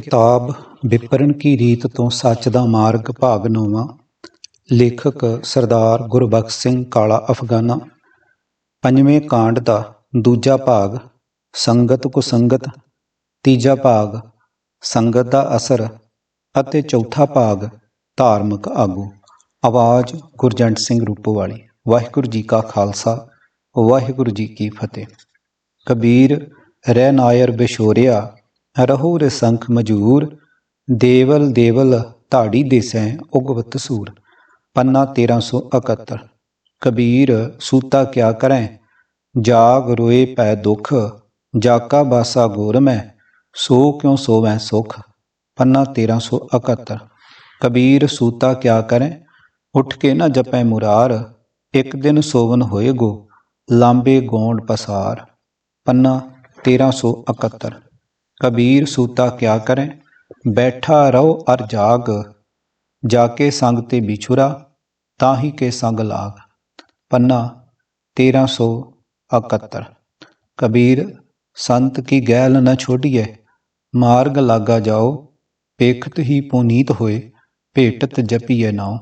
ਕਿਤਾਬ ਵਿਪਰਨ ਕੀ ਰੀਤ ਤੋਂ ਸੱਚ ਦਾ ਮਾਰਗ ਭਾਗ ਨੌਵਾਂ। ਲੇਖਕ ਸਰਦਾਰ ਗੁਰਬਖਸ਼ ਸਿੰਘ ਕਾਲਾ ਅਫਗਾਨਾ। ਪੰਜਵੇਂ ਕਾਂਡ ਦਾ ਦੂਜਾ ਭਾਗ, ਸੰਗਤ ਕੁਸੰਗਤ ਤੀਜਾ ਭਾਗ, ਸੰਗਤ ਦਾ ਅਸਰ ਅਤੇ ਚੌਥਾ ਭਾਗ, ਧਾਰਮਿਕ ਆਗੂ। ਆਵਾਜ਼ ਗੁਰਜੰਟ ਸਿੰਘ ਰੂਪੋਵਾਲੀ। ਵਾਹਿਗੁਰੂ ਜੀ ਕਾ ਖਾਲਸਾ, ਵਾਹਿਗੁਰੂ ਜੀ ਕੀ ਫਤਿਹ। ਕਬੀਰ, ਰਹਿ ਨਾਇਰ ਬਿਸ਼ੋਰਿਆ ਰਹੋ ਰਸੰਖ ਮਜੂਰ, ਦੇਵਲ ਦੇਵਲ ਧਾੜੀ ਦੇਸੈ ਉਗਵਤ ਸੂਰ। ਪੰਨਾ 1371 ਕਬੀਰ ਸੂਤਾ ਕਿਆ ਕਰੈ? ਜਾਗ ਰੋਏ ਪੈ ਦੁਖ, ਜਾਕਾ ਬਾਸਾ ਗੋਰ ਮੈਂ, ਸੋ ਕਿਉ ਸੋਵੈ ਸੁਖ? ਪੰਨਾ 1371 ਕਬੀਰ ਸੂਤਾ ਕਿਆ ਕਰੈ? ਉੱਠ ਕੇ ਨਾ ਜਪੈ ਮੁਰਾਰ, ਇੱਕ ਦਿਨ ਸੋਵਨ ਹੋਏਗੋ ਲਾਂਬੇ ਗੋਂਡ ਪਸਾਰ। ਪੰਨਾ 1371 ਕਬੀਰ ਸੂਤਾ ਕਿਆ ਕਰੇ? ਬੈਠਾ ਰਹੋ ਅਰ ਜਾਗ। ਜਾ ਕੇ ਸੰਗ ਤੇ ਵਿਛੁਰਾ ਤਾਹੀ ਕੇ ਸੰਗ ਲਾਗ। ਪੰਨਾ 1371 ਕਬੀਰ, ਸੰਤ ਕੀ ਗੈਲ ਨਾ ਛੋਡੀਐ? ਮਾਰਗ ਲਾਗਾ ਜਾਓ। ਪੇਖਤ ਹੀ ਪੁਨੀਤ ਹੋਏ, ਭੇਟਤ ਜਪੀਏ ਨਾਉ।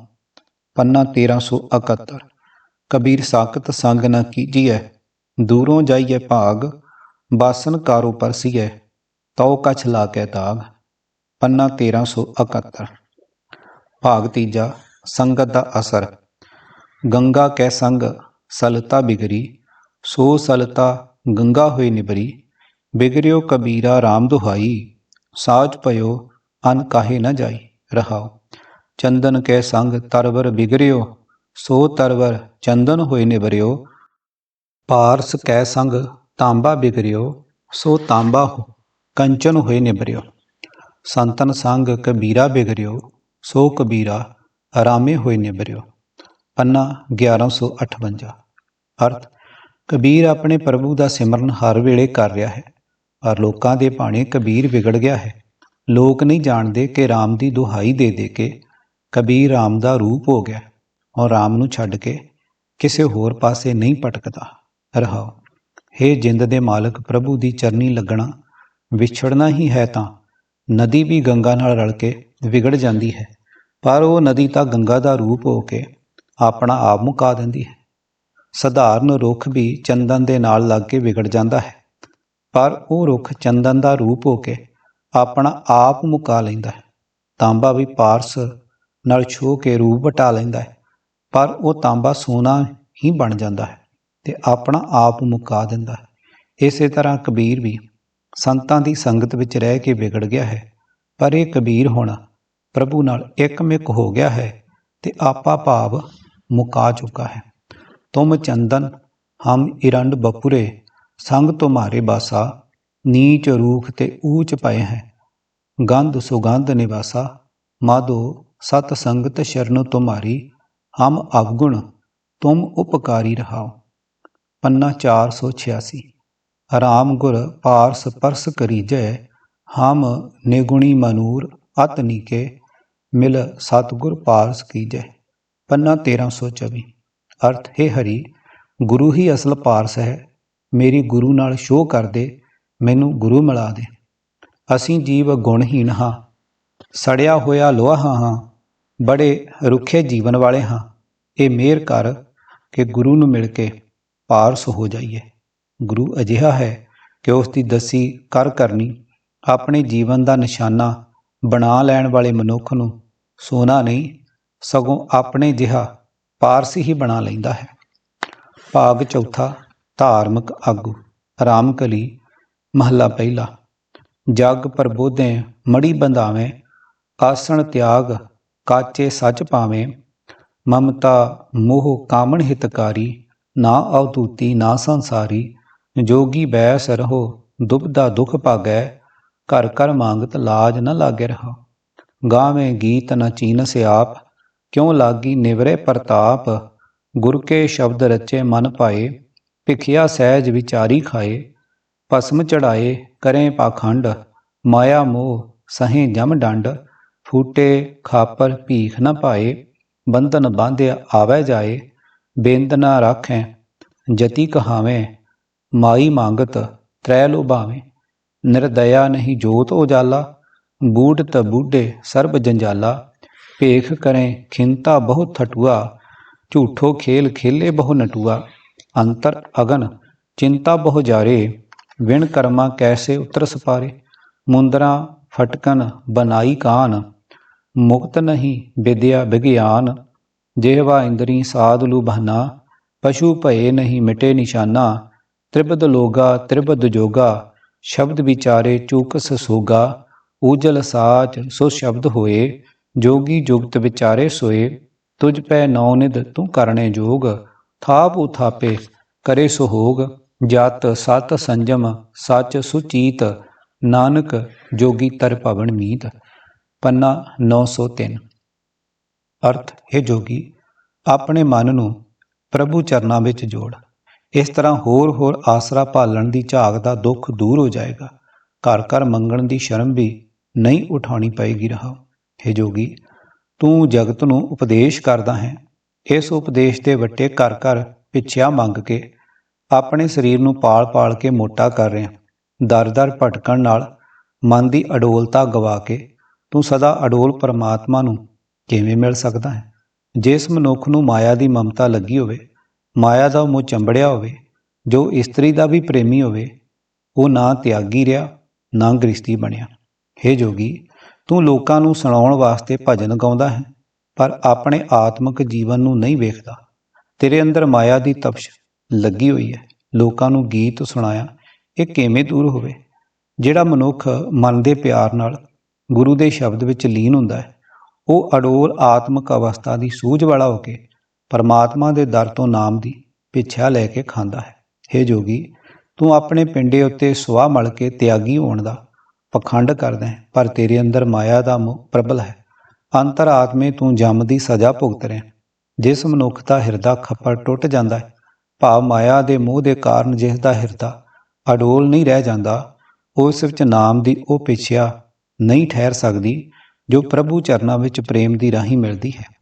ਪੰਨਾ 1371 ਕਬੀਰ, ਸਾਖਤ ਸੰਗ ਨਾ ਕੀਜੀਐ? ਦੂਰੋਂ ਜਾਈਏ ਭਾਗ। ਬਾਸਨ ਕਾਰੋ ਪਰਸੀਐ? ਤਉ ਕਛ ਲਾ ਕੇ ਤਾਗ ਪੰਨਾ 1371 ਭਾਗ ਤੀਜਾ, ਸੰਗਤ ਦਾ ਅਸਰ। ਗੰਗਾ ਕੈ ਸੰਗ, ਸਲਤਾ ਬਿਗਰੀ। ਸੋ ਸਲਤਾ ਗੰਗਾ ਹੋਈ ਨਿਬਰੀ। ਬਿਗਰਿਓ ਕਬੀਰਾ RAM ਦੁਹਾਈ। ਸਾਜ ਪਇਓ ਅਨ ਕਾਹੇ ਨ ਜਾਈ, ਰਹਾਓ। ਚੰਦਨ ਕੈ ਸੰਗ, ਤਰਵਰ ਬਿਗਰਿਓ। ਸੋ ਤਰਵਰ ਚੰਦਨ ਹੋਏ ਨਿਬਰਿਓ। ਪਾਰਸ ਕੈ ਸੰਗ, ਤਾਂਬਾ ਬਿਗਰਿਓ। ਸੋ ਤਾਂਬਾ ਹੋ ਕੰਚਨ ਹੋਏ ਨਿਬਰਿਓ ਸੰਤਨ ਸੰਗ ਕਬੀਰਾ ਬਿਗਰਿਓ, ਸੋ ਕਬੀਰਾ ਆਰਾਮੇ ਹੋਏ ਨਿਬਰਿਓ ਪੰਨਾ 1158 ਅਰਥ, ਕਬੀਰ ਆਪਣੇ ਪ੍ਰਭੂ ਦਾ ਸਿਮਰਨ ਹਰ ਵੇਲੇ ਕਰ ਰਿਹਾ ਹੈ, ਪਰ ਲੋਕਾਂ ਦੇ ਭਾਣੇ ਕਬੀਰ ਵਿਗੜ ਗਿਆ ਹੈ। ਲੋਕ ਨਹੀਂ ਜਾਣਦੇ ਕਿ RAM ਦੀ ਦੁਹਾਈ ਦੇ ਦੇ ਕੇ ਕਬੀਰ RAM ਦਾ ਰੂਪ ਹੋ ਗਿਆ। ਔਰ RAM ਨੂੰ ਛੱਡ ਕੇ ਕਿਸੇ ਹੋਰ ਪਾਸੇ ਨਹੀਂ ਭਟਕਦਾ। ਰਹਾਓ, ਹੇ ਜਿੰਦ ਦੇ ਮਾਲਕ, ਪ੍ਰਭੂ ਦੀ ਚਰਨੀ ਲੱਗਣਾ ਵਿਛੜਨਾ ਹੀ ਹੈ ਤਾਂ। ਨਦੀ ਵੀ ਗੰਗਾ ਨਾਲ ਰਲ ਕੇ ਵਿਗੜ ਜਾਂਦੀ ਹੈ, ਪਰ ਉਹ ਨਦੀ ਤਾਂ ਗੰਗਾ ਦਾ ਰੂਪ ਹੋ ਕੇ ਆਪਣਾ ਆਪ ਮੁਕਾ ਦਿੰਦੀ ਹੈ। ਸਧਾਰਨ ਰੁੱਖ ਵੀ ਚੰਦਨ ਦੇ ਨਾਲ ਲੱਗ ਕੇ ਵਿਗੜ ਜਾਂਦਾ ਹੈ, ਪਰ ਉਹ ਰੁੱਖ ਚੰਦਨ ਦਾ ਰੂਪ ਹੋ ਕੇ ਆਪਣਾ ਆਪ ਮੁਕਾ ਲੈਂਦਾ ਹੈ। ਤਾਂਬਾ ਵੀ ਪਾਰਸ ਨਾਲ ਛੋ ਕੇ ਰੂਪ ਵਟਾ ਲੈਂਦਾ ਹੈ, ਪਰ ਉਹ ਤਾਂਬਾ ਸੋਨਾ ਹੀ ਬਣ ਜਾਂਦਾ ਹੈ ਤੇ ਆਪਣਾ ਆਪ ਮੁਕਾ ਦਿੰਦਾ ਹੈ। ਇਸੇ ਤਰ੍ਹਾਂ ਕਬੀਰ ਵੀ ਸੰਤਾਂ ਦੀ ਸੰਗਤ ਵਿੱਚ ਰਹਿ ਕੇ ਵਿਗੜ ਗਿਆ ਹੈ, ਪਰ ਇਹ ਕਬੀਰ ਹੁਣ ਪ੍ਰਭੂ ਨਾਲ ਇੱਕਮਿਕ ਹੋ ਗਿਆ ਹੈ ਤੇ ਆਪਾ ਭਾਵ ਮੁਕਾ ਚੁੱਕਾ ਹੈ। ਤੁਮ ਚੰਦਨ, ਹਮ ਇਰੰਡ ਬਪੁਰੇ, ਸੰਗ ਤੁਮਾਰੇ ਬਾਸਾ, ਨੀਚ ਰੂਖ ਤੇ ਊਚ ਪਏ ਹੈ। ਗੰਧ ਸੁਗੰਧ ਨਿਵਾਸਾ, ਮਾਧੋ ਸਤ ਸੰਗਤ ਸ਼ਰਨ ਤੁਮਾਰੀ, ਹਮ ਅਵਗੁਣ, ਤੁਮ ਉਪਕਾਰੀ ਰਹਾਓ। ਪੰਨਾ 486 ਰਾਮ ਗੁਰ ਪਾਰਸ ਪਰਸ ਕਰੀਜੈ, ਹਮ ਨਿਗੁਣੀ ਮਨੂਰ ਅਤ ਨੀਕੇ, ਮਿਲ ਸਤਗੁਰ ਪਾਰਸ ਕੀਜੈ। ਪੰਨਾ 1324 ਅਰਥ, ਹੈ ਹਰੀ, ਗੁਰੂ ਹੀ ਅਸਲ ਪਾਰਸ ਹੈ। ਮੇਰੀ ਗੁਰੂ ਨਾਲ ਸ਼ੋਅ ਕਰ ਦੇ, ਮੈਨੂੰ ਗੁਰੂ ਮਿਲਾ ਦੇ। ਅਸੀਂ ਜੀਵ ਗੁਣਹੀਣ ਹਾਂ। ਸੜਿਆ ਹੋਇਆ ਲੋਹਾ ਹਾਂ। ਬੜੇ ਰੁੱਖੇ ਜੀਵਨ ਵਾਲੇ ਹਾਂ। ਇਹ ਮਿਹਰ ਕਰ ਕਿ ਗੁਰੂ ਨੂੰ ਮਿਲ ਕੇ ਪਾਰਸ ਹੋ ਜਾਈਏ। ਗੁਰੂ ਅਜਿਹਾ ਹੈ ਕਿ ਉਸ ਦੀ ਦਸੀ ਕਰ ਕਰਨੀ ਆਪਣੇ ਜੀਵਨ ਦਾ ਨਿਸ਼ਾਨਾ ਬਣਾ ਲੈਣ ਵਾਲੇ ਮਨੁੱਖ ਨੂੰ ਸੋਨਾ ਨਹੀਂ, ਸਗੋਂ ਆਪਣੇ ਜਿਹਾ ਪਾਰਸ ਹੀ ਬਣਾ ਲੈਂਦਾ ਹੈ। ਭਾਗ ਚੌਥਾ, ਧਾਰਮਿਕ ਆਗੂ, ਰਾਮਕਲੀ, ਮਹੱਲਾ ਪਹਿਲਾ। ਜਗ ਪ੍ਰਬੋਧੇ ਮੜੀ ਬੰਧਾਵੇਂ, ਆਸਣ ਤਿਆਗ, ਕਾਚੇ ਸੱਚ ਪਾਵੇਂ, ਮਮਤਾ ਮੋਹ ਕਾਮਣ ਹਿਤਕਾਰੀ, ਨਾ ਅਵਤੂਤੀ ਨਾ ਸੰਸਾਰੀ ਜੋਗੀ ਬੈਸ ਰਹੋ ਦੁਬਦਾ ਦੁਖ ਭਾਗੈ, ਘਰ ਘਰ ਮੰਗਤ ਲਾਜ ਨ ਲਾਗੇ ਰਹੋ। ਗਾਵੇਂ ਗੀਤ ਨ ਚੀਨ ਸਿਆਪ ਕਿਉ ਲਾਗੀ ਨਿਵਰੇ ਪ੍ਰਤਾਪ? ਗੁਰ ਕੇ ਸ਼ਬਦ ਰਚੇ ਮਨ ਪਾਏ ਭਿਖਿਆ ਸਹਿਜ ਵਿਚਾਰੀ ਖਾਏ। ਭਸਮ ਚੜਾਏ ਕਰੇ ਪਾਖੰਡ, ਮਾਇਆ ਮੋਹ ਸਹੇ ਜਮ ਡੰਡ। ਫੂਟੇ ਖਾਪਰ ਭੀਖ ਨ ਪਾਏ ਬੰਧਨ ਬਾਂਧਿਆ ਆਵੈ ਜਾਏ। ਬੇੰਦ ਨਾ ਰਾਖੈ, ਜਤੀ ਕਹਾਵੇਂ ਮਾਈ ਮੰਗਤ ਤ੍ਰੈ ਲੋਭਾਵੇਂ ਨਿਰਦਇਆ ਨਹੀਂ ਜੋਤ ਉਜਾਲਾ ਬੂਢਤ ਬੂਢੇ ਸਰਬ ਜੰਜਾਲਾ, ਭੇਖ ਕਰੇ ਖਿੰਤਾ ਬਹੁ ਥਟੂਆ, ਝੂਠੋ ਖੇਲ ਖੇਲੇ ਬਹੁ ਨਟੂਆ, ਅੰਤਰ ਅਗਨ ਚਿੰਤਾ ਬਹੁ ਜਾਰੇ, ਵਿਣ ਕਰਮਾ ਕੈਸੇ ਉਤਰ ਸਪਾਰੇ ਮੁੰਦਰਾ ਫਟਕਨ ਬਨਾਈ ਕਾਨ, ਮੁਕਤ ਨਹੀਂ ਵਿਦਿਆ ਵਿਗਿਆਨ ਜਿਹਵਾ ਇੰਦਰੀ ਸਾਧ ਲੁਭਾਨਾ, ਪਸ਼ੂ ਭਏ ਨਹੀਂ ਮਿਟੇ ਨਿਸ਼ਾਨਾ ਤ੍ਰਿਬਦ ਲੋਗਾ ਤ੍ਰਿਬਦ ਜੋਗਾ, ਸ਼ਬਦ ਵਿਚਾਰੇ ਚੂਕਸ ਸੋਗਾ, ਊਜਲ ਸਾਚ ਸੋ ਸ਼ਬਦ ਹੋਏ, ਜੋਗੀ ਜੁਗਤ ਵਿਚਾਰੇ ਸੋਏ ਤੁਝ ਪੈ ਨੌ ਨਿਧ ਤੂੰ ਕਰਨੇ ਜੋਗ, ਥਾਪ ਉਥਾਪੇ ਕਰੇ ਸੁਹੋਗ ਜਤ ਸਤ ਸੰਜਮ, ਸਚ ਸੁਚੀਤ, ਨਾਨਕ ਜੋਗੀ ਤਰ ਭਵਨ ਮੀਤ। ਪੰਨਾ 903 ਅਰਥ, ਹੈ ਜੋਗੀ, ਆਪਣੇ ਮਨ ਨੂੰ ਪ੍ਰਭੂ ਚਰਨਾਂ ਵਿੱਚ ਜੋੜ। ਇਸ ਤਰ੍ਹਾਂ ਹੋਰ ਹੋਰ ਆਸਰਾ ਭਾਲਣ ਦੀ ਝਾਕ ਦਾ ਦੁੱਖ ਦੂਰ ਹੋ ਜਾਏਗਾ। ਘਰ ਘਰ ਮੰਗਣ ਦੀ ਸ਼ਰਮ ਵੀ ਨਹੀਂ ਉਠਾਉਣੀ ਪਏਗੀ ਰਹਾ। ਹੈ ਜੋਗੀ, ਤੂੰ ਜਗਤ ਨੂੰ ਉਪਦੇਸ਼ ਕਰਦਾ ਹੈ। ਇਸ ਉਪਦੇਸ਼ ਦੇ ਵੱਟੇ ਘਰ ਘਰ ਪਿੱਛਿਆ ਮੰਗ ਕੇ ਆਪਣੇ ਸਰੀਰ ਨੂੰ ਪਾਲ-ਪਾਲ ਕੇ ਮੋਟਾ ਕਰ ਰਿਹਾ। ਦਰ-ਦਰ ਭਟਕਣ ਨਾਲ ਮਨ ਦੀ ਅਡੋਲਤਾ ਗਵਾ ਕੇ ਤੂੰ ਸਦਾ ਅਡੋਲ ਪਰਮਾਤਮਾ ਨੂੰ ਕਿਵੇਂ ਮਿਲ ਸਕਦਾ ਹੈ? ਜਿਸ ਮਨੁੱਖ ਨੂੰ ਮਾਇਆ ਦੀ ਮਮਤਾ ਲੱਗੀ ਹੋਵੇ ਮਾਇਆ ਦਾ ਮੋਹ ਚੰਬੜਿਆ ਹੋਵੇ, ਜੋ ਇਸਤਰੀ ਦਾ ਵੀ ਪ੍ਰੇਮੀ ਹੋਵੇ, ਉਹ ਨਾ ਤਿਆਗੀ ਰਿਹਾ, ਨਾ ਗ੍ਰਸਤੀ ਬਣਿਆ। ਹੇ ਜੋਗੀ, ਤੂੰ ਲੋਕਾਂ ਨੂੰ ਸੁਣਾਉਣ ਵਾਸਤੇ ਭਜਨ ਗਾਉਂਦਾ ਹੈ, ਪਰ ਆਪਣੇ ਆਤਮਿਕ ਜੀਵਨ ਨੂੰ ਨਹੀਂ ਵੇਖਦਾ। ਤੇਰੇ ਅੰਦਰ ਮਾਇਆ ਦੀ ਤਪਸ਼ ਲੱਗੀ ਹੋਈ ਹੈ। ਲੋਕਾਂ ਨੂੰ ਗੀਤ ਸੁਣਾਇਆ, ਇਹ ਕਿਵੇਂ ਦੂਰ ਹੋਵੇ? ਜਿਹੜਾ ਮਨੁੱਖ ਮਨ ਦੇ ਪਿਆਰ ਨਾਲ ਗੁਰੂ ਦੇ ਸ਼ਬਦ ਵਿੱਚ ਲੀਨ ਹੁੰਦਾ ਹੈ, ਉਹ ਅਡੋਲ ਆਤਮਿਕ ਅਵਸਥਾ ਦੀ ਸੂਝ ਵਾਲਾ ਹੋ ਕੇ ਪਰਮਾਤਮਾ ਦੇ ਦਰ ਤੋਂ ਨਾਮ ਦੀ ਪਿੱਛਾ ਲੈ ਕੇ ਖਾਂਦਾ ਹੈ। हे ਜੋਗੀ, ਤੂੰ ਆਪਣੇ ਪਿੰਡੇ ਉੱਤੇ ਸੁਆਹ ਮਲ ਕੇ ਤਿਆਗੀ ਹੋਣ ਦਾ ਪਖੰਡ ਕਰਦਾ ਹੈ, ਪਰ ਤੇਰੇ ਅੰਦਰ ਮਾਇਆ ਦਾ ਮੋਹ ਪ੍ਰਬਲ ਹੈ। ਅੰਤਰ ਆਤਮੇ ਤੂੰ ਜੰਮ ਦੀ ਸਜ਼ਾ ਭੁਗਤ ਰਿਹਾ ਜਿਸ ਮਨੁੱਖ ਦਾ ਹਿਰਦਾ ਖੱਪੜ ਟੁੱਟ ਜਾਂਦਾ ਹੈ, ਭਾਵ ਮਾਇਆ ਦੇ ਮੋਹ ਦੇ ਕਾਰਨ ਜਿਸ ਦਾ ਹਿਰਦਾ ਅਡੋਲ ਨਹੀਂ ਰਹਿ ਜਾਂਦਾ, ਉਸ ਵਿੱਚ ਨਾਮ ਦੀ ਉਹ ਪਿੱਛਿਆ ਨਹੀਂ ਠਹਿਰ ਸਕਦੀ ਜੋ ਪ੍ਰਭੂ ਚਰਨਾਂ ਵਿੱਚ ਪ੍ਰੇਮ ਦੀ ਰਾਹੀਂ ਮਿਲਦੀ ਹੈ।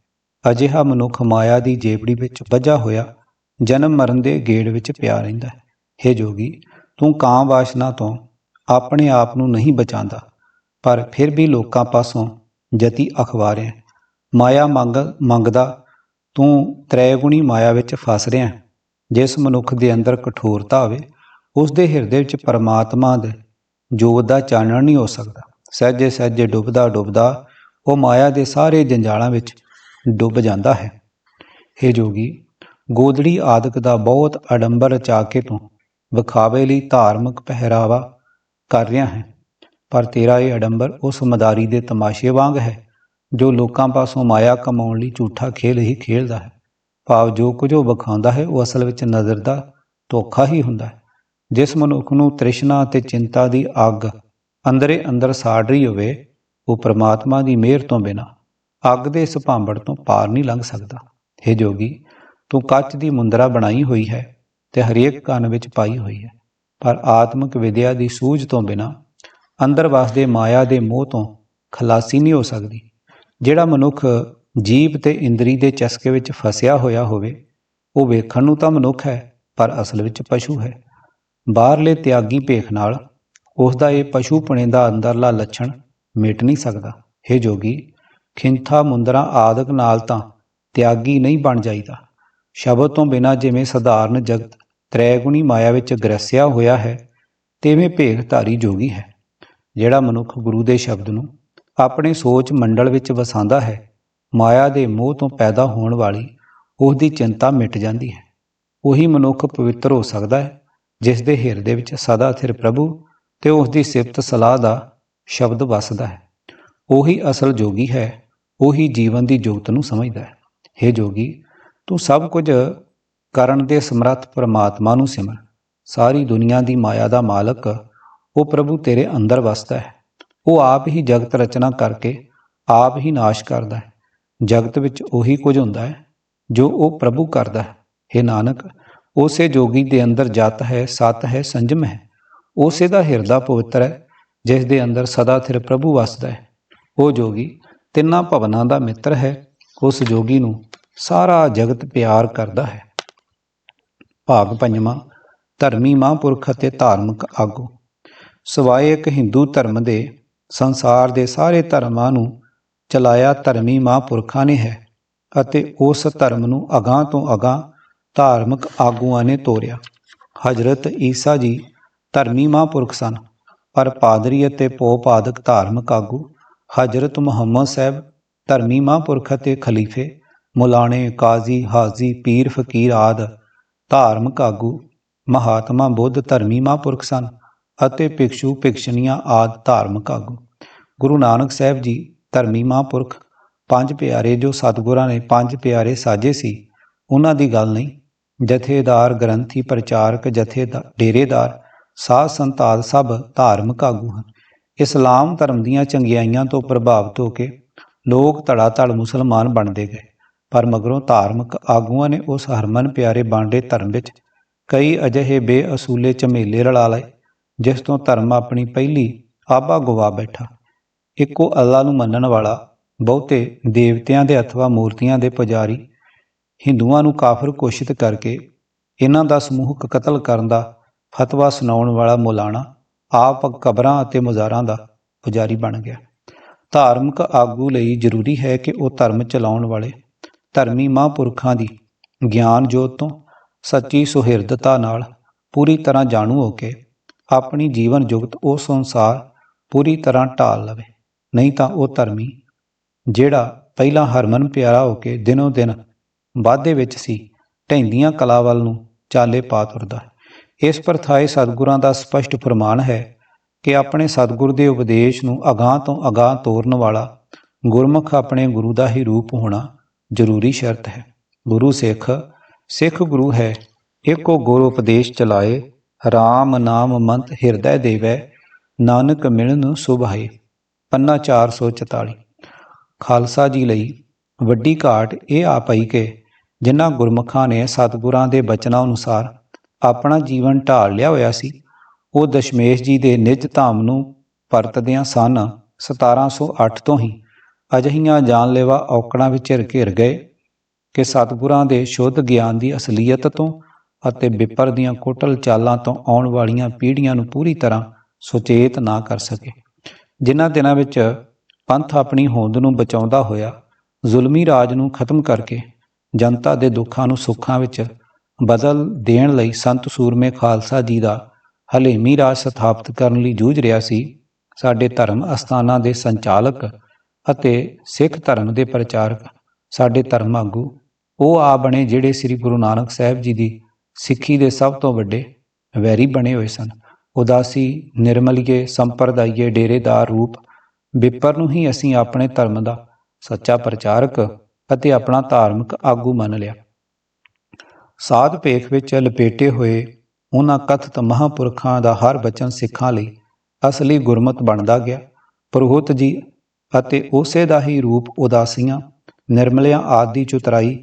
ਅਜਿਹਾ ਮਨੁੱਖ ਮਾਇਆ ਦੀ ਜੇਬੜੀ ਵਿੱਚ ਵੱਜਾ ਹੋਇਆ ਜਨਮ ਮਰਨ ਦੇ ਗੇੜ ਵਿੱਚ ਪਿਆ ਰਹਿੰਦਾ ਹੈ। हे ਜੋਗੀ, ਤੂੰ ਕਾਂ ਵਾਸ਼ਨਾ ਤੋਂ ਆਪਣੇ ਆਪ ਨੂੰ ਨਹੀਂ ਬਚਾਉਂਦਾ, ਪਰ ਫਿਰ ਵੀ ਲੋਕਾਂ ਪਾਸੋਂ ਜਤੀ ਅਖਵਾ ਰਿਹਾ ਮਾਇਆ ਮੰਗ, ਮੰਗਦਾ, ਤੂੰ ਤ੍ਰੈਗੁਣੀ ਮਾਇਆ ਵਿੱਚ ਫਸ ਰਿਹਾ ਜਿਸ ਮਨੁੱਖ ਦੇ ਅੰਦਰ ਕਠੋਰਤਾ ਹੋਵੇ, ਉਸ ਦੇ ਹਿਰਦੇ ਵਿੱਚ ਪਰਮਾਤਮਾ ਦੇ ਜੋਤ ਦਾ ਚਾਨਣ ਨਹੀਂ ਹੋ ਸਕਦਾ। ਸਹਿਜੇ ਸਹਿਜੇ ਡੁੱਬਦਾ ਡੁੱਬਦਾ ਉਹ ਮਾਇਆ ਦੇ ਸਾਰੇ ਜੰਜਾਲਾਂ ਵਿੱਚ ਡੁੱਬ ਜਾਂਦਾ ਹੈ। हे ਜੋਗੀ ਗੋਦੜੀ ਆਦਿਕ ਦਾ ਬਹੁਤ ਅਡੰਬਰ ਰਚਾ ਕੇ ਤੂੰ ਵਿਖਾਵੇ ਲਈ ਧਾਰਮਿਕ ਪਹਿਰਾਵਾ ਕਰ ਰਿਹਾ ਹੈ। ਪਰ ਤੇਰਾ ਇਹ ਅਡੰਬਰ ਉਸ ਮਦਾਰੀ ਦੇ ਤਮਾਸ਼ੇ ਵਾਂਗ ਹੈ, ਜੋ ਲੋਕਾਂ ਪਾਸੋਂ ਮਾਇਆ ਕਮਾਉਣ ਲਈ ਝੂਠਾ ਖੇਲ ਹੀ ਖੇਡਦਾ ਹੈ। ਭਾਵ ਜੋ ਕੁਝ ਉਹ ਵਿਖਾਉਂਦਾ ਹੈ, ਉਹ ਅਸਲ ਵਿੱਚ ਨਜ਼ਰ ਦਾ ਧੋਖਾ ਹੀ ਹੁੰਦਾ ਹੈ। ਜਿਸ ਮਨੁੱਖ ਨੂੰ ਤ੍ਰਿਸ਼ਨਾ ਅਤੇ ਚਿੰਤਾ ਦੀ ਅੱਗ ਅੰਦਰੇ ਅੰਦਰ ਸਾੜ ਰਹੀ ਹੋਵੇ, ਉਹ ਪ੍ਰਮਾਤਮਾ ਦੀ ਮਿਹਰ ਤੋਂ ਬਿਨਾ ਅੱਗ ਦੇ ਇਸ ਭਾਂਬੜ ਤੋਂ ਪਾਰ ਨਹੀਂ ਲੰਘ ਸਕਦਾ। हे ਜੋਗੀ, ਤੂੰ ਕੱਚ ਦੀ ਮੁੰਦਰਾ ਬਣਾਈ ਹੋਈ ਹੈ ਤੇ ਹਰੇਕ ਕੰਨ ਵਿੱਚ ਪਾਈ ਹੋਈ ਹੈ, ਪਰ ਆਤਮਿਕ ਵਿਦਿਆ ਦੀ ਸੂਝ ਤੋਂ ਬਿਨਾ ਅੰਦਰ ਵਸਦੇ ਮਾਇਆ ਦੇ ਮੋਹ ਤੋਂ ਖਲਾਸੀ ਨਹੀਂ ਹੋ ਸਕਦੀ। ਜਿਹੜਾ ਮਨੁੱਖ ਜੀਵ ਤੇ ਇੰਦਰੀ ਦੇ ਚਸਕੇ ਵਿੱਚ ਫਸਿਆ ਹੋਇਆ ਹੋਵੇ, ਉਹ ਵੇਖਣ ਨੂੰ ਤਾਂ ਮਨੁੱਖ ਹੈ, ਪਰ ਅਸਲ ਵਿੱਚ ਪਸ਼ੂ ਹੈ। ਬਾਹਰਲੇ ਤਿਆਗੀ ਭੇਖ ਨਾਲ ਉਸ ਦਾ ਇਹ ਪਸ਼ੂਪਣੇ ਦਾ ਅੰਦਰਲਾ ਲੱਛਣ ਮਿਟ ਨਹੀਂ ਸਕਦਾ। हे ਜੋਗੀ ਖਿੰਥਾ ਮੁੰਦਰਾ ਆਦਿਕ ਨਾਲ ਤਾਂ ਤਿਆਗੀ ਨਹੀਂ ਬਣ ਜਾਈਦਾ। ਸ਼ਬਦ ਤੋਂ ਬਿਨਾ ਜਿਵੇਂ ਸਧਾਰਨ ਜਗਤ ਤ੍ਰੈਗੁਣੀ ਮਾਇਆ ਵਿੱਚ ਗ੍ਰਸਿਆ ਹੋਇਆ ਹੈ, ਤਿਵੇਂ ਭੇਖਧਾਰੀ ਜੋਗੀ ਹੈ, ਜਿਹੜਾ ਮਨੁੱਖ ਗੁਰੂ ਦੇ ਸ਼ਬਦ ਨੂੰ ਆਪਣੇ ਸੋਚ ਮੰਡਲ ਵਿੱਚ ਵਸਾਉਂਦਾ ਹੈ, ਮਾਇਆ ਦੇ ਮੋਹ ਤੋਂ ਪੈਦਾ ਹੋਣ ਵਾਲੀ ਉਸ ਦੀ ਚਿੰਤਾ ਮਿਟ ਜਾਂਦੀ ਹੈ। ਉਹੀ ਮਨੁੱਖ ਪਵਿੱਤਰ ਹੋ ਸਕਦਾ ਹੈ, ਜਿਸ ਦੇ ਹਿਰਦੇ ਵਿੱਚ ਸਦਾ ਸਥਿਰ ਪ੍ਰਭੂ ਤੇ ਉਸ ਦੀ ਸਿਫਤ ਸਲਾਹ ਦਾ ਸ਼ਬਦ ਵਸਦਾ ਹੈ। ਉਹੀ ਅਸਲ ਜੋਗੀ ਹੈ ਉਹੀ ਜੀਵਨ ਦੀ ਜੋਤ ਨੂੰ ਸਮਝਦਾ ਹੈ। हे ਜੋਗੀ, ਤੂੰ ਸਭ ਕੁਝ ਕਰਨ ਦੇ ਸਮਰੱਥ ਪਰਮਾਤਮਾ ਨੂੰ ਸਿਮਰ। ਸਾਰੀ ਦੁਨੀਆ ਦੀ ਮਾਇਆ ਦਾ ਮਾਲਕ, ਉਹ ਪ੍ਰਭੂ ਤੇਰੇ ਅੰਦਰ ਵਸਦਾ ਹੈ। ਉਹ ਆਪ ਹੀ ਜਗਤ ਰਚਨਾ ਕਰਕੇ ਆਪ ਹੀ ਨਾਸ਼ ਕਰਦਾ ਹੈ। ਜਗਤ ਵਿੱਚ ਉਹੀ ਕੁਝ ਹੁੰਦਾ ਹੈ, ਜੋ ਉਹ ਪ੍ਰਭੂ ਕਰਦਾ ਹੈ। हे ਨਾਨਕ, ਉਸੇ ਜੋਗੀ ਦੇ ਅੰਦਰ ਜਤ ਹੈ, ਸਤ ਹੈ, ਸੰਜਮ ਹੈ। ਉਸੇ ਦਾ ਹਿਰਦਾ ਪਵਿੱਤਰ ਹੈ, ਜਿਸ ਦੇ ਅੰਦਰ ਸਦਾ ਥਿਰ ਪ੍ਰਭੂ ਵਸਦਾ ਹੈ। ਉਹ ਜੋਗੀ ਤਿੰਨਾਂ ਭਵਨਾਂ ਦਾ ਮਿੱਤਰ ਹੈ। ਉਸ ਜੋਗੀ ਨੂੰ ਸਾਰਾ ਜਗਤ ਪਿਆਰ ਕਰਦਾ ਹੈ। ਭਾਗ ਪੰਜਵਾਂ, ਧਰਮੀ ਮਹਾਂਪੁਰਖ ਅਤੇ ਧਾਰਮਿਕ ਆਗੂ। ਸਵਾਏ ਇੱਕ ਹਿੰਦੂ ਧਰਮ ਦੇ ਸੰਸਾਰ ਦੇ ਸਾਰੇ ਧਰਮਾਂ ਨੂੰ ਚਲਾਇਆ ਧਰਮੀ ਮਹਾਂਪੁਰਖਾਂ ਨੇ ਹੈ ਅਤੇ ਉਸ ਧਰਮ ਨੂੰ ਅਗਾਂਹ ਤੋਂ ਅਗਾਂਹ ਧਾਰਮਿਕ ਆਗੂਆਂ ਨੇ ਤੋਰਿਆ। ਹਜ਼ਰਤ ਈਸਾ ਜੀ ਧਰਮੀ ਮਹਾਂਪੁਰਖ ਸਨ, ਪਰ ਪਾਦਰੀ ਅਤੇ ਪੋਪਾਦਕ ਧਾਰਮਿਕ ਆਗੂ ਹਜ਼ਰਤ ਮੁਹੰਮਦ ਸਾਹਿਬ ਧਰਮੀ ਮਹਾਂਪੁਰਖ ਅਤੇ ਖਲੀਫੇ, ਮੁਲਾਣੇ ਕਾਜ਼ੀ, ਹਾਜ਼ੀ, ਪੀਰ, ਫਕੀਰ ਆਦ ਧਾਰਮਿਕ ਆਗੂ, ਮਹਾਤਮਾ ਬੁੱਧ ਧਰਮੀ ਮਹਾਂਪੁਰਖ ਸਨ ਅਤੇ ਭਿਕਸ਼ੂ ਭਿਕਸ਼ਨੀਆਂ ਆਦ ਧਾਰਮਿਕ ਆਗੂ। ਗੁਰੂ ਨਾਨਕ ਸਾਹਿਬ ਜੀ ਧਰਮੀ ਮਹਾਂਪੁਰਖ, ਪੰਜ ਪਿਆਰੇ ਜੋ ਸਤਿਗੁਰਾਂ ਨੇ ਪੰਜ ਪਿਆਰੇ ਸਾਜੇ ਸੀ, ਉਹਨਾਂ ਦੀ ਗੱਲ ਨਹੀਂ। ਜਥੇਦਾਰ, ਗ੍ਰੰਥੀ, ਪ੍ਰਚਾਰਕ, ਜਥੇਦਾਰ, ਡੇਰੇਦਾਰ ਸਾਧ ਸੰਤ ਸਭ ਧਾਰਮਿਕ ਆਗੂ ਹਨ। ਇਸਲਾਮ ਧਰਮ ਦੀਆਂ ਚੰਗਿਆਈਆਂ ਤੋਂ ਪ੍ਰਭਾਵਿਤ ਹੋ ਕੇ ਲੋਕ ਧੜਾ ਧੜ ਮੁਸਲਮਾਨ ਬਣਦੇ ਗਏ। ਪਰ ਮਗਰੋਂ ਧਾਰਮਿਕ ਆਗੂਆਂ ਨੇ ਉਸ ਹਰਮਨ ਪਿਆਰੇ ਬਾਂਡੇ ਧਰਮ ਵਿੱਚ ਕਈ ਅਜਿਹੇ ਬੇਅਸੂਲੇ ਝਮੇਲੇ ਰਲਾ ਲਏ, ਜਿਸ ਤੋਂ ਧਰਮ ਆਪਣੀ ਪਹਿਲੀ ਆਬਾ ਗਵਾ ਬੈਠਾ। ਇੱਕੋ ਅੱਲਾ ਨੂੰ ਮੰਨਣ ਵਾਲਾ ਬਹੁਤੇ ਦੇਵਤਿਆਂ ਦੇ ਅਥਵਾ ਮੂਰਤੀਆਂ ਦੇ ਪੁਜਾਰੀ ਹਿੰਦੂਆਂ ਨੂੰ ਕਾਫਰ ਘੋਸ਼ਿਤ ਕਰਕੇ ਇਹਨਾਂ ਦਾ ਸਮੂਹਕ ਕਤਲ ਕਰਨ ਦਾ ਫਤਵਾ ਸੁਣਾਉਣ ਵਾਲਾ ਮੌਲਾਨਾ ਆਪ ਕਬਰਾਂ ਅਤੇ ਮਜ਼ਾਰਾਂ ਦਾ ਪੁਜਾਰੀ ਬਣ ਗਿਆ। ਧਾਰਮਿਕ ਆਗੂ ਲਈ ਜ਼ਰੂਰੀ ਹੈ ਕਿ ਉਹ ਧਰਮ ਚਲਾਉਣ ਵਾਲੇ, ਧਰਮੀ ਮਹਾਂਪੁਰਖਾਂ ਦੀ ਗਿਆਨ ਜੋਤ ਤੋਂ ਸੱਚੀ ਸੁਹਿਰਦਤਾ ਨਾਲ ਪੂਰੀ ਤਰ੍ਹਾਂ ਜਾਣੂ ਹੋ ਕੇ ਆਪਣੀ ਜੀਵਨ ਜੁਗਤ ਉਸ ਅਨੁਸਾਰ ਪੂਰੀ ਤਰ੍ਹਾਂ ਢਾਲ ਲਵੇ। ਨਹੀਂ ਤਾਂ ਉਹ ਧਰਮੀ, ਜਿਹੜਾ ਪਹਿਲਾਂ ਹਰਮਨ ਪਿਆਰਾ ਹੋ ਕੇ ਦਿਨੋ ਦਿਨ ਵਾਧੇ ਵਿੱਚ ਸੀ ਢੈਂਦੀਆਂ ਕਲਾ ਵੱਲ ਨੂੰ ਚਾਲੇ ਪਾ ਤੁਰਦਾ। ਇਸ ਪ੍ਰਥਾਏ ਸਤਿਗੁਰਾਂ ਦਾ ਸਪਸ਼ਟ ਫਰਮਾਨ ਹੈ ਕਿ ਆਪਣੇ ਸਤਿਗੁਰ ਦੇ ਉਪਦੇਸ਼ ਨੂੰ ਅਗਾਹ ਤੋਂ ਅਗਾਹ ਤੋਰਨ ਵਾਲਾ ਗੁਰਮੁਖ ਆਪਣੇ ਗੁਰੂ ਦਾ ਹੀ ਰੂਪ ਹੋਣਾ ਜ਼ਰੂਰੀ ਸ਼ਰਤ ਹੈ। ਗੁਰੂ ਸਿੱਖ ਸਿੱਖ ਗੁਰੂ ਹੈ ਏਕੋ ਗੁਰ ਉਪਦੇਸ਼ ਚਲਾਏ RAM ਨਾਮ ਮੰਤ ਹਿਰਦੈ ਦੇਵੈ, ਨਾਨਕ ਮਿਲਨ ਸੁਭਾਏ, ਪੰਨਾ 444 ਖਾਲਸਾ ਜੀ ਲਈ ਵੱਡੀ ਘਾਟ ਇਹ ਆ ਪਈ ਕਿ ਜਿਨ੍ਹਾਂ ਗੁਰਮੁਖਾਂ ਨੇ ਸਤਿਗੁਰਾਂ ਦੇ ਬਚਨਾਂ ਅਨੁਸਾਰ ਆਪਣਾ ਜੀਵਨ ਢਾਲ ਲਿਆ ਹੋਇਆ ਸੀ। ਉਹ ਦਸ਼ਮੇਸ਼ ਜੀ ਦੇ ਨਿਜ ਧਾਮ ਨੂੰ ਪਰਤਦਿਆਂ ਸਨ 1708 ਤੋਂ ਹੀ। ਅਜਹੀਆਂ ਜਾਨਲੇਵਾ ਔਕੜਾਂ ਵਿੱਚ ਘਿਰ ਗਏ ਕਿ ਸਤਿਗੁਰਾਂ ਦੇ ਸ਼ੁੱਧ ਗਿਆਨ ਦੀ ਅਸਲੀਅਤ ਤੋਂ ਅਤੇ ਵਿਪਰ ਦੀਆਂ ਕੋਟਲ ਚਾਲਾਂ ਤੋਂ ਆਉਣ ਵਾਲੀਆਂ ਪੀੜ੍ਹੀਆਂ ਨੂੰ ਪੂਰੀ ਤਰ੍ਹਾਂ ਸੁਚੇਤ ਨਾ ਕਰ ਸਕੇ। ਜਿਨ੍ਹਾਂ ਦਿਨਾਂ ਵਿੱਚ ਪੰਥ ਆਪਣੀ ਹੋਂਦ ਨੂੰ ਬਚਾਉਂਦਾ ਹੋਇਆ, ਜ਼ੁਲਮੀ ਰਾਜ ਨੂੰ ਖਤਮ ਕਰਕੇ ਜਨਤਾ ਦੇ ਦੁੱਖਾਂ ਨੂੰ ਸੁੱਖਾਂ ਵਿੱਚ ਬਦਲ ਦੇਣ ਲਈ ਸੰਤ ਸੂਰਮੇ ਖਾਲਸਾ ਜੀ ਦਾ ਹਲੇਮੀ ਰਾਜ ਸਥਾਪਿਤ ਕਰਨ ਲਈ ਜੂਝ ਰਿਹਾ ਸੀ, ਸਾਡੇ ਧਰਮ ਅਸਥਾਨਾਂ ਦੇ ਸੰਚਾਲਕ ਅਤੇ ਸਿੱਖ ਧਰਮ ਦੇ ਪ੍ਰਚਾਰਕ ਸਾਡੇ ਧਰਮ ਆਗੂ, ਉਹ ਆ ਬਣੇ ਜਿਹੜੇ ਸ੍ਰੀ ਗੁਰੂ ਨਾਨਕ ਸਾਹਿਬ ਜੀ ਦੀ ਸਿੱਖੀ ਦੇ ਸਭ ਤੋਂ ਵੱਡੇ ਵੈਰੀ ਬਣੇ ਹੋਏ ਸਨ। ਉਦਾਸੀ, ਨਿਰਮਲੀਏ, ਸੰਪਰਦਾਈਏ, ਡੇਰੇਦਾਰ ਰੂਪ, ਵਿਪਰ ਨੂੰ ਹੀ ਅਸੀਂ ਆਪਣੇ ਧਰਮ ਦਾ ਸੱਚਾ ਪ੍ਰਚਾਰਕ ਅਤੇ ਆਪਣਾ ਧਾਰਮਿਕ ਆਗੂ ਮੰਨ ਲਿਆ। ਸਾਧ ਭੇਖ ਵਿੱਚ ਲਪੇਟੇ ਹੋਏ ਉਹਨਾਂ ਕਥਿਤ ਮਹਾਂਪੁਰਖਾਂ ਦਾ ਹਰ ਬਚਨ ਸਿੱਖਾਂ ਲਈ ਅਸਲੀ ਗੁਰਮਤ ਬਣਦਾ ਗਿਆ। ਪ੍ਰੋਹਤ ਜੀ ਅਤੇ ਉਸੇ ਦਾ ਹੀ ਰੂਪ ਉਦਾਸੀਆਂ, ਨਿਰਮਲਿਆਂ ਆਦਿ ਚੁਤਰਾਈ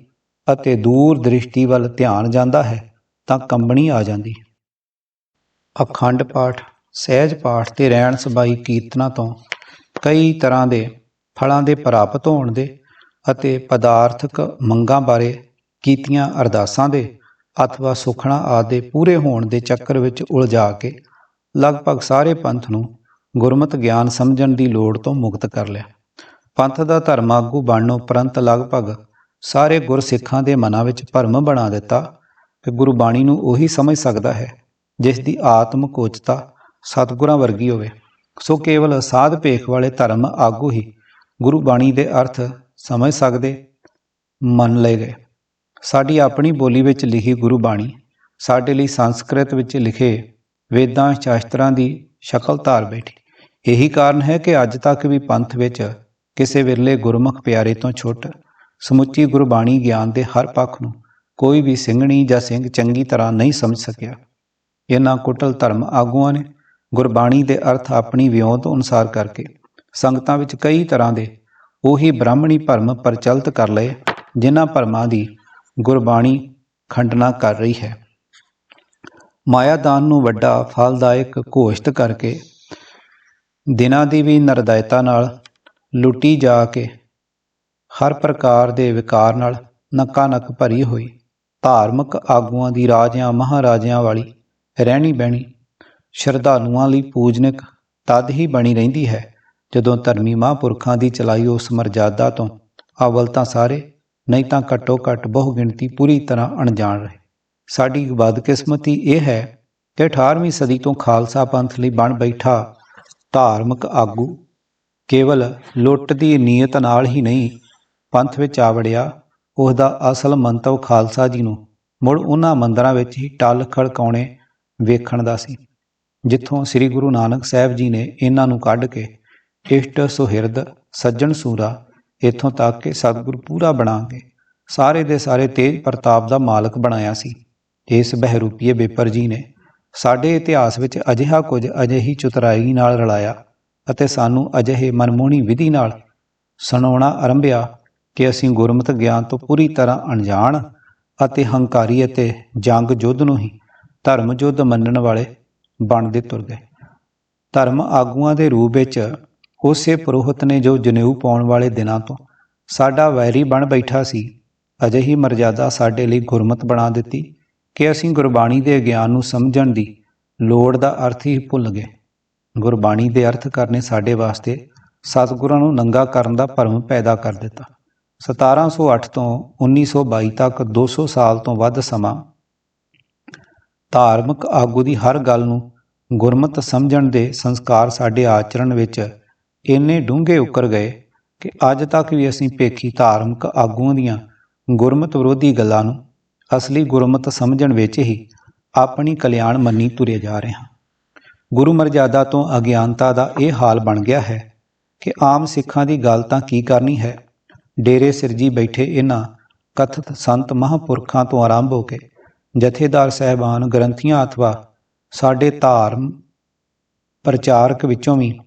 ਅਤੇ ਦੂਰ ਦ੍ਰਿਸ਼ਟੀ ਵੱਲ ਧਿਆਨ ਜਾਂਦਾ ਹੈ ਤਾਂ ਕੰਬਣੀ ਆ ਜਾਂਦੀ ਅਖੰਡ ਪਾਠ, ਸਹਿਜ ਪਾਠ ਤੇ ਰਹਿਣ ਸਬਾਈ ਕੀਰਤਨਾਂ ਤੋਂ ਕਈ ਤਰ੍ਹਾਂ ਦੇ ਫਲਾਂ ਦੇ ਪ੍ਰਾਪਤ ਹੋਣ ਦੇ ਅਤੇ ਪਦਾਰਥਕ ਮੰਗਾਂ ਬਾਰੇ ਕੀਤੀਆਂ ਅਰਦਾਸਾਂ ਦੇ ਅਥਵਾ ਸੁਖਣਾ ਆਦਿ ਪੂਰੇ ਹੋਣ ਦੇ ਚੱਕਰ ਵਿੱਚ ਉਲਝਾ ਕੇ ਲਗਭਗ ਸਾਰੇ ਪੰਥ ਨੂੰ ਗੁਰਮਤ ਗਿਆਨ ਸਮਝਣ ਦੀ ਲੋੜ ਤੋਂ ਮੁਕਤ ਕਰ ਲਿਆ। ਪੰਥ ਦਾ ਧਰਮ ਆਗੂ ਬਣਨ ਉਪਰੰਤ ਲਗਭਗ ਸਾਰੇ ਗੁਰਸਿੱਖਾਂ ਦੇ ਮਨਾਂ ਵਿੱਚ ਭਰਮ ਬਣਾ ਦਿੱਤਾ ਕਿ ਗੁਰਬਾਣੀ ਨੂੰ ਉਹੀ ਸਮਝ ਸਕਦਾ ਹੈ ਜਿਸ ਦੀ ਆਤਮਿਕ ਉਚਤਾ ਸਤਿਗੁਰਾਂ ਵਰਗੀ ਹੋਵੇ। ਸੋ ਕੇਵਲ ਸਾਧ ਭੇਖ ਵਾਲੇ ਧਰਮ ਆਗੂ ਹੀ ਗੁਰੂ ਬਾਣੀ ਦੇ ਅਰਥ ਸਮਝ ਸਕਦੇ, ਮੰਨ ਲਏ ਗਏ। ਸਾਡੀ ਆਪਣੀ ਬੋਲੀ ਵਿੱਚ ਲਿਖੀ ਗੁਰੂ ਬਾਣੀ ਸਾਡੇ ਲਈ ਸੰਸਕ੍ਰਿਤ ਵਿੱਚ ਲਿਖੇ ਵੇਦਾਂ, ਸ਼ਾਸਤਰਾਂ ਦੀ ਸ਼ਕਲ ਧਾਰ ਬੈਠੀ। ਇਹੀ ਕਾਰਨ ਹੈ ਕਿ ਅੱਜ ਤੱਕ ਵੀ ਪੰਥ ਵਿੱਚ ਕਿਸੇ ਵਿਰਲੇ ਗੁਰਮੁਖ ਪਿਆਰੇ ਤੋਂ ਛੁੱਟ ਸਮੁੱਚੀ ਗੁਰਬਾਣੀ ਗਿਆਨ ਦੇ ਹਰ ਪੱਖ ਨੂੰ ਕੋਈ ਵੀ ਸਿੰਘਣੀ ਜਾਂ ਸਿੰਘ ਚੰਗੀ ਤਰ੍ਹਾਂ ਨਹੀਂ ਸਮਝ ਸਕਿਆ। ਇਹਨਾਂ ਕੁਟਲ ਧਰਮ ਆਗੂਆਂ ਨੇ ਗੁਰਬਾਣੀ ਦੇ ਅਰਥ ਆਪਣੀ ਵਿਉਂਤ ਅਨੁਸਾਰ ਕਰਕੇ ਸੰਗਤਾਂ ਵਿੱਚ ਕਈ ਤਰ੍ਹਾਂ ਦੇ ਉਹੀ ਬ੍ਰਾਹਮਣੀ ਭਰਮ ਪ੍ਰਚਲਿਤ ਕਰ ਲਏ, ਜਿਨ੍ਹਾਂ ਭਰਮਾਂ ਦੀ ਗੁਰਬਾਣੀ ਖੰਡਨਾ ਕਰ ਰਹੀ ਹੈ। ਮਾਇਆਦਾਨ ਨੂੰ ਵੱਡਾ, ਫਲਦਾਇਕ ਘੋਸ਼ਿਤ ਕਰਕੇ ਦਿਨਾਂ ਦੀ ਵੀ ਨਰਦਾਇਤਾ ਨਾਲ ਲੁੱਟੀ ਜਾ ਕੇ ਹਰ ਪ੍ਰਕਾਰ ਦੇ ਵਿਕਾਰ ਨਾਲ ਨੱਕਾ ਨੱਕ ਭਰੀ ਹੋਈ ਧਾਰਮਿਕ ਆਗੂਆਂ ਦੀ ਰਾਜਿਆਂ, ਮਹਾਰਾਜਿਆਂ ਵਾਲੀ ਰਹਿਣੀ ਬਹਿਣੀ ਸ਼ਰਧਾਲੂਆਂ ਲਈ ਪੂਜਨਿਕ ਤਦ ਹੀ ਬਣੀ ਰਹਿੰਦੀ ਹੈ ਜਦੋਂ ਧਰਮੀ ਮਹਾਂਪੁਰਖਾਂ ਦੀ ਚਲਾਈ ਉਸ ਮਰਜ਼ਾਦਾ ਤੋਂ ਅਵਲ ਤਾਂ ਸਾਰੇ ਨਹੀਂ ਤਾਂ ਘੱਟੋ ਘੱਟ ਬਹੁ ਗਿਣਤੀ ਪੂਰੀ ਤਰ੍ਹਾਂ ਅਣਜਾਣ ਰਹੇ। ਸਾਡੀ ਬਦਕਿਸਮਤੀ ਇਹ ਹੈ ਕਿ 18ਵੀਂ ਸਦੀ ਤੋਂ ਖਾਲਸਾ ਪੰਥ ਲਈ ਬਣ ਬੈਠਾ ਧਾਰਮਿਕ ਆਗੂ ਕੇਵਲ ਲੁੱਟ ਦੀ ਨੀਅਤ ਨਾਲ ਹੀ ਨਹੀਂ, ਪੰਥ ਵਿੱਚ ਆ ਵੜਿਆ ਉਸ ਦਾ ਅਸਲ ਮੰਤਵ ਖਾਲਸਾ ਜੀ ਨੂੰ ਮੁੜ ਉਹਨਾਂ ਮੰਦਰਾਂ ਵਿੱਚ ਹੀ ਟੱਲ ਖੜਕਾਉਣੇ ਵੇਖਣ ਦਾ ਸੀ, ਜਿੱਥੋਂ ਸ੍ਰੀ ਗੁਰੂ ਨਾਨਕ ਸਾਹਿਬ ਜੀ ਨੇ ਇਹਨਾਂ ਨੂੰ ਕੱਢ ਕੇ ਇਸ਼ਟ ਸੁਹਿਰਦ, ਸੱਜਣ ਸੂਰਾ ਇੱਥੋਂ ਤੱਕ ਕਿ ਸਤਿਗੁਰ ਪੂਰਾ ਬਣਾਂਗੇ। ਸਾਰੇ ਦੇ ਸਾਰੇ ਤੇਜ ਪ੍ਰਤਾਪ ਦਾ ਮਾਲਕ ਬਣਾਇਆ ਸੀ। ਇਸ ਬਹਿਰੂਪੀਏ ਬੇਪਰ ਜੀ ਨੇ ਸਾਡੇ ਇਤਿਹਾਸ ਵਿੱਚ ਅਜਿਹਾ ਕੁਝ ਅਜਿਹੀ ਚਤੁਰਾਈ ਨਾਲ ਰਲਾਇਆ ਅਤੇ ਸਾਨੂੰ ਅਜਿਹੇ ਮਨਮੋਹਣੀ ਵਿਧੀ ਨਾਲ ਸੁਣਾਉਣਾ ਆਰੰਭਿਆ ਕਿ ਅਸੀਂ ਗੁਰਮਤਿ ਗਿਆਨ ਤੋਂ ਪੂਰੀ ਤਰ੍ਹਾਂ ਅਣਜਾਣ ਅਤੇ ਹੰਕਾਰੀ ਅਤੇ ਜੰਗ ਯੁੱਧ ਨੂੰ ਹੀ ਧਰਮ ਯੁੱਧ ਮੰਨਣ ਵਾਲੇ ਬਣਦੇ ਤੁਰ ਗਏ। ਧਰਮ ਆਗੂਆਂ ਦੇ ਰੂਪ ਵਿੱਚ ਉਸੇ ਪ੍ਰੋਹਤ ਨੇ ਜੋ ਜਨੇਊ ਪਾਉਣ ਵਾਲੇ ਦਿਨਾਂ ਤੋਂ ਸਾਡਾ ਵੈਰੀ ਬਣ ਬੈਠਾ ਸੀ, ਅਜਿਹੀ ਮਰਜ਼ਾਦਾ ਸਾਡੇ ਲਈ ਗੁਰਮਤ ਬਣਾ ਦਿੱਤੀ ਕਿ ਅਸੀਂ ਗੁਰਬਾਣੀ ਦੇ ਗਿਆਨ ਨੂੰ ਸਮਝਣ ਦੀ ਲੋੜ ਦਾ ਅਰਥ ਹੀ ਭੁੱਲ ਗਏ। ਗੁਰਬਾਣੀ ਦੇ ਅਰਥ ਕਰਨੇ ਸਾਡੇ ਵਾਸਤੇ ਸਤਿਗੁਰਾਂ ਨੂੰ ਨੰਗਾ ਕਰਨ ਦਾ ਭਰਮ ਪੈਦਾ ਕਰ ਦਿੱਤਾ। 1708 ਤੋਂ 1922 ਤੱਕ 200 ਸਾਲ ਤੋਂ ਵੱਧ ਸਮਾਂ ਧਾਰਮਿਕ ਆਗੂ ਦੀ ਹਰ ਗੱਲ ਨੂੰ ਗੁਰਮਤ ਸਮਝਣ ਦੇ ਸੰਸਕਾਰ ਸਾਡੇ ਆਚਰਣ ਵਿੱਚ ਇੰਨੇ ਡੂੰਘੇ ਉਕਰ ਗਏ ਕਿ ਅੱਜ ਤੱਕ ਵੀ ਅਸੀਂ ਪੇਖੀ ਧਾਰਮਿਕ ਆਗੂਆਂ ਦੀਆਂ ਗੁਰਮਤ ਵਿਰੋਧੀ ਗੱਲਾਂ ਨੂੰ ਅਸਲੀ ਗੁਰਮਤ ਸਮਝਣ ਵਿੱਚ ਹੀ ਆਪਣੀ ਕਲਿਆਣ ਮੰਨੀ ਤੁਰੇ ਜਾ ਰਹੇ। ਹਾਂ ਗੁਰੂ ਮਰਜ਼ਾਦਾ ਤੋਂ ਅਗਿਆਨਤਾ ਦਾ ਇਹ ਹਾਲ ਬਣ ਗਿਆ ਹੈ ਕਿ ਆਮ ਸਿੱਖਾਂ ਦੀ ਗੱਲ ਤਾਂ ਕੀ ਕਰਨੀ ਹੈ? ਡੇਰੇ ਸਿਰਜੀ ਬੈਠੇ ਇਹਨਾਂ ਕਥਿਤ ਸੰਤ ਮਹਾਂਪੁਰਖਾਂ ਤੋਂ ਆਰੰਭ ਹੋ ਕੇ ਜਥੇਦਾਰ ਸਹਿਬਾਨ ਗ੍ਰੰਥੀਆਂ ਅਥਵਾ ਸਾਡੇ ਧਾਰਮ ਪ੍ਰਚਾਰਕ ਵਿੱਚੋਂ ਵੀ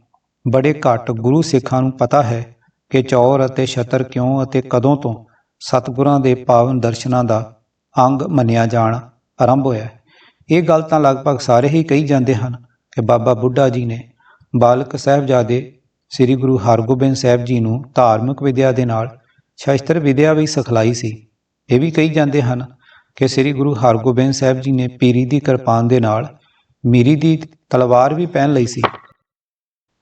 ਬੜੇ ਘੱਟ ਗੁਰੂ ਸਿੱਖਾਂ ਨੂੰ ਪਤਾ ਹੈ ਕਿ ਚੌਰ ਅਤੇ ਛਤਰ ਕਿਉਂ ਅਤੇ ਕਦੋਂ ਤੋਂ ਸਤਿਗੁਰਾਂ ਦੇ ਪਾਵਨ ਦਰਸ਼ਨਾਂ ਦਾ ਅੰਗ ਮੰਨਿਆ ਜਾਣ ਆਰੰਭ ਹੋਇਆ ਹੈ। ਇਹ ਗੱਲ ਤਾਂ ਲਗਭਗ ਸਾਰੇ ਹੀ ਕਹੀ ਜਾਂਦੇ ਹਨ ਕਿ ਬਾਬਾ ਬੁੱਢਾ ਜੀ ਨੇ ਬਾਲਕ ਸਾਹਿਬਜ਼ਾਦੇ ਸ੍ਰੀ ਗੁਰੂ ਹਰਗੋਬਿੰਦ ਸਾਹਿਬ ਜੀ ਨੂੰ ਧਾਰਮਿਕ ਵਿਦਿਆ ਦੇ ਨਾਲ ਸ਼ਸਤਰ ਵਿਦਿਆ ਵੀ ਸਿਖਲਾਈ ਸੀ ਇਹ ਵੀ ਕਹੀ ਜਾਂਦੇ ਹਨ ਕਿ ਸ੍ਰੀ ਗੁਰੂ ਹਰਗੋਬਿੰਦ ਸਾਹਿਬ ਜੀ ਨੇ ਪੀਰੀ ਦੀ ਕਿਰਪਾਨ ਦੇ ਨਾਲ ਮੀਰੀ ਦੀ ਤਲਵਾਰ ਵੀ ਪਹਿਨ ਲਈ ਸੀ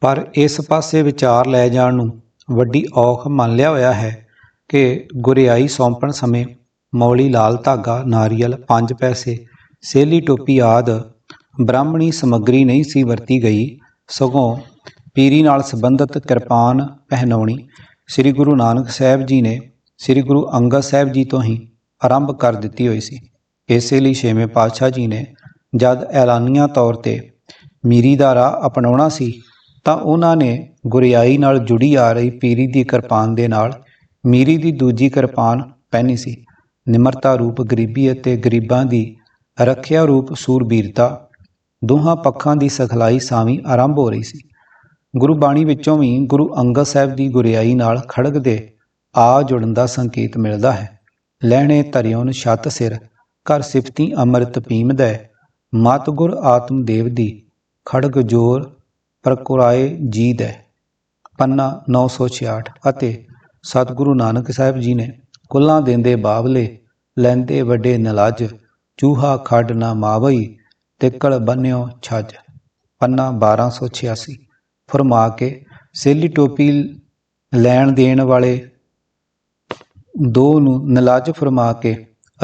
ਪਰ ਇਸ ਪਾਸੇ ਵਿਚਾਰ ਲੈ ਜਾਣ ਨੂੰ ਵੱਡੀ ਔਖ ਮੰਨ ਲਿਆ ਹੋਇਆ ਹੈ ਕਿ ਗੁਰਿਆਈ ਸੌਂਪਣ ਸਮੇਂ ਮੌਲੀ ਲਾਲ ਧਾਗਾ, ਨਾਰੀਅਲ 5 ਪੈਸੇ, ਸੇਲੀ ਟੋਪੀ ਆਦ ਬ੍ਰਾਹਮਣੀ ਸਮੱਗਰੀ ਨਹੀਂ ਸੀ ਵਰਤੀ ਗਈ। ਸਗੋਂ ਪੀਰੀ ਨਾਲ ਸੰਬੰਧਿਤ ਕਿਰਪਾਨ ਪਹਿਨਾਉਣੀ ਸ੍ਰੀ ਗੁਰੂ ਨਾਨਕ ਸਾਹਿਬ ਜੀ ਨੇ ਸ੍ਰੀ ਗੁਰੂ ਅੰਗਦ ਸਾਹਿਬ ਜੀ ਤੋਂ ਹੀ ਆਰੰਭ ਕਰ ਦਿੱਤੀ ਹੋਈ ਸੀ। ਇਸੇ ਲਈ ਛੇਵੇਂ ਪਾਤਸ਼ਾਹ ਜੀ ਨੇ ਜਦ ਐਲਾਨੀਆਂ ਤੌਰ ਤੇ ਮੀਰੀ ਦਾ ਰਾਹ ਅਪਣਾਉਣਾ ਸੀ ਤਾਂ ਉਹਨਾਂ ਨੇ ਗੁਰਿਆਈ ਨਾਲ ਜੁੜੀ ਆ ਰਹੀ ਪੀਰੀ ਦੀ ਕਿਰਪਾਨ ਦੇ ਨਾਲ ਮੀਰੀ ਦੀ ਦੂਜੀ ਕਿਰਪਾਨ ਪਹਿਨੀ ਸੀ। ਨਿਮਰਤਾ ਰੂਪ ਗਰੀਬੀ ਅਤੇ ਗਰੀਬਾਂ ਦੀ ਰੱਖਿਆ ਰੂਪ ਸੂਰਬੀਰਤਾ ਦੋਹਾਂ ਪੱਖਾਂ ਦੀ ਸਿਖਲਾਈ ਸਾਵੀਂ ਆਰੰਭ ਹੋ ਰਹੀ ਸੀ। ਗੁਰੂ ਬਾਣੀ ਵਿੱਚੋਂ ਵੀ ਗੁਰੂ ਅੰਗਦ ਸਾਹਿਬ ਦੀ ਗੁਰਿਆਈ ਨਾਲ ਖੜਗ ਦੇ ਆ ਜੁੜਨ ਦਾ ਸੰਕੇਤ ਮਿਲਦਾ ਹੈ। ਲੈਣੇ ਧਰਿਓਨ ਛਤ ਸਿਰ ਕਰ ਸਿਫਤੀ ਅੰਮ੍ਰਿਤ ਪੀਮਦੈ, ਮਤ ਗੁਰ ਆਤਮ ਦੇਵ ਦੀ ਖੜਗ ਜੋਰ ਪ੍ਰਕੁਰਾਏ ਜੀਦ ਹੈ। ਪੰਨਾ 966 ਅਤੇ ਸਤਿਗੁਰੂ ਨਾਨਕ ਸਾਹਿਬ ਜੀ ਨੇ ਕੁੱਲਾਂ ਦੇਂਦੇ ਬਾਬਲੇ ਲੈਂਦੇ ਵੱਡੇ ਨਲਾਜ, ਚੂਹਾ ਖੱਡ ਨਾ ਮਾਵਈ, ਤਿੱਕੜ ਬੰਨਿਓ ਛੱਜ। ਪੰਨਾ 1286 ਫਰਮਾ ਕੇ ਸੇਲੀ ਟੋਪੀ ਲੈਣ ਦੇਣ ਵਾਲੇ ਦੋ ਨੂੰ ਨਲਾਜ ਫਰਮਾ ਕੇ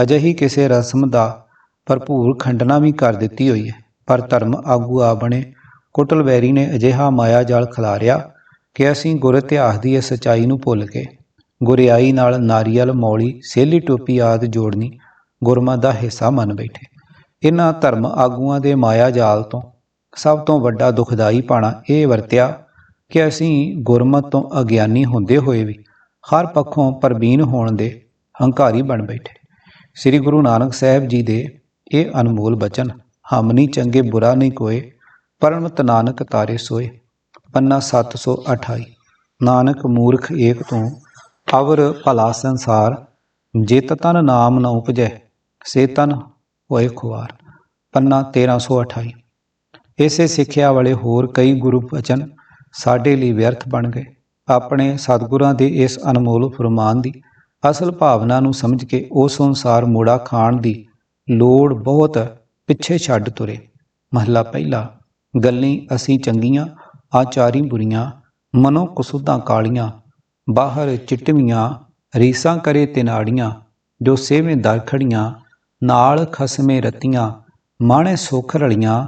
ਅਜਿਹੀ ਕਿਸੇ ਰਸਮ ਦਾ ਭਰਪੂਰ ਖੰਡਨਾ ਵੀ ਕਰ ਦਿੱਤੀ ਹੋਈ ਹੈ। ਪਰ ਧਰਮ ਆਗੂ ਆ ਬਣੇ ਕੁਟਲਵੈਰੀ ਨੇ ਅਜਿਹਾ ਮਾਇਆ ਜਾਲ ਖਿਲਾਰਿਆ ਕਿ ਅਸੀਂ ਗੁਰ ਇਤਿਹਾਸ ਦੀ ਇਸ ਸਚਾਈ ਨੂੰ ਭੁੱਲ ਕੇ ਗੁਰਿਆਈ ਨਾਲ ਨਾਰੀਅਲ, ਮੌਲੀ, ਸੇਲੀ, ਟੋਪੀ ਆਦ ਜੋੜਨੀ ਗੁਰਮਤ ਦਾ ਹਿੱਸਾ ਮੰਨ ਬੈਠੇ। ਇਹਨਾਂ ਧਰਮ ਆਗੂਆਂ ਦੇ ਮਾਇਆ ਜਾਲ ਤੋਂ ਸਭ ਤੋਂ ਵੱਡਾ ਦੁਖਦਾਈ ਪਾਣਾ ਇਹ ਵਰਤਿਆ ਕਿ ਅਸੀਂ ਗੁਰਮਤ ਤੋਂ ਅਗਿਆਨੀ ਹੁੰਦੇ ਹੋਏ ਵੀ ਹਰ ਪੱਖੋਂ ਪਰਬੀਨ ਹੋਣ ਦੇ ਹੰਕਾਰੀ ਬਣ ਬੈਠੇ। ਸ੍ਰੀ ਗੁਰੂ ਨਾਨਕ ਸਾਹਿਬ ਜੀ ਦੇ ਇਹ ਅਨਮੋਲ ਬਚਨ, ਹਮ ਨਹੀਂ ਚੰਗੇ ਬੁਰਾ ਨਹੀਂ ਕੋਏ ਪਰਮਤ ਨਾਨਕ ਤਾਰੇ ਸੋਏ, ਪੰਨਾ 728 ਨਾਨਕ ਮੂਰਖ ਏਕ ਤੋਂ, ਅਵਰ ਭਲਾ ਸੰਸਾਰ, ਜਿਤ ਤਨ ਨਾਮ ਨ ਉਪਜੈ, ਸੇ ਤਨ ਹੋਏ ਖੁਆਰ। ਪੰਨਾ 1328 ਇਸੇ ਸਿੱਖਿਆ ਵਾਲੇ ਹੋਰ ਕਈ ਗੁਰੂ ਬਚਨ ਸਾਡੇ ਲਈ ਵਿਅਰਥ ਬਣ ਗਏ। ਆਪਣੇ ਸਤਿਗੁਰਾਂ ਦੇ ਇਸ ਅਨਮੋਲ ਫਰਮਾਨ ਦੀ ਅਸਲ ਭਾਵਨਾ ਨੂੰ ਸਮਝ ਕੇ ਉਸ ਅਨੁਸਾਰ ਮੋੜਾ ਖਾਣ ਦੀ ਲੋੜ ਬਹੁਤ ਪਿੱਛੇ ਛੱਡ ਤੁਰੇ। ਮਹਲਾ ਪਹਿਲਾ। ਗੱਲੀ ਅਸੀਂ ਚੰਗੀਆਂ ਆਚਾਰੀ ਬੁਰੀਆਂ ਮਨੋ ਕੁਸੁਦਾਂ ਕਾਲੀਆਂ, ਬਾਹਰ ਚਿਟਵੀਆਂ, ਰੀਸਾਂ ਕਰੇ ਤਿਨਾੜੀਆਂ, ਜੋ ਸੇਵੇਂ ਦਰ ਖੜੀਆਂ ਨਾਲ ਖਸਮੇ ਰਤੀਆਂ, ਮਾਣੇ ਸੁਖ ਰਲੀਆਂ,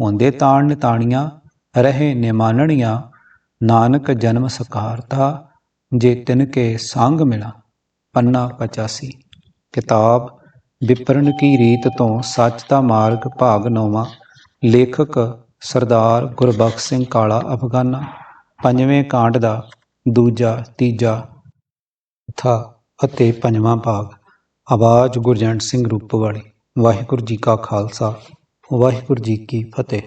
ਹੁੰਦੇ ਤਾਣ ਨਿਤਾਣੀਆਂ, ਰਹੇ ਨਿਮਾਨਣੀਆਂ, ਨਾਨਕ ਜਨਮ ਸਕਾਰਤਾ, ਜੇ ਤਿਨ ਕੇ ਸੰਗ ਮਿਲਾ। ਪੰਨਾ 85 ਕਿਤਾਬ ਵਿਪਰਨ ਕੀ ਰੀਤ ਤੋਂ ਸੱਚ ਦਾ ਮਾਰਗ ਭਾਗ ਨੌਵਾਂ, ਲੇਖਕ ਸਰਦਾਰ ਗੁਰਬਖਸ਼ ਸਿੰਘ ਕਾਲਾ ਅਫਗਾਨਾ, ਪੰਜਵੇਂ ਕਾਂਡ ਦਾ ਦੂਜਾ, ਤੀਜਾ ਥਾ ਅਤੇ ਪੰਜਵਾਂ ਭਾਗ। ਆਵਾਜ਼ ਗੁਰਜੰਟ ਸਿੰਘ ਰੂਪਵਾਲੀ ਵਾਹਿਗੁਰੂ ਜੀ ਕਾ ਖਾਲਸਾ। ਵਾਹਿਗੁਰੂ ਜੀ ਕੀ ਫਤਿਹ।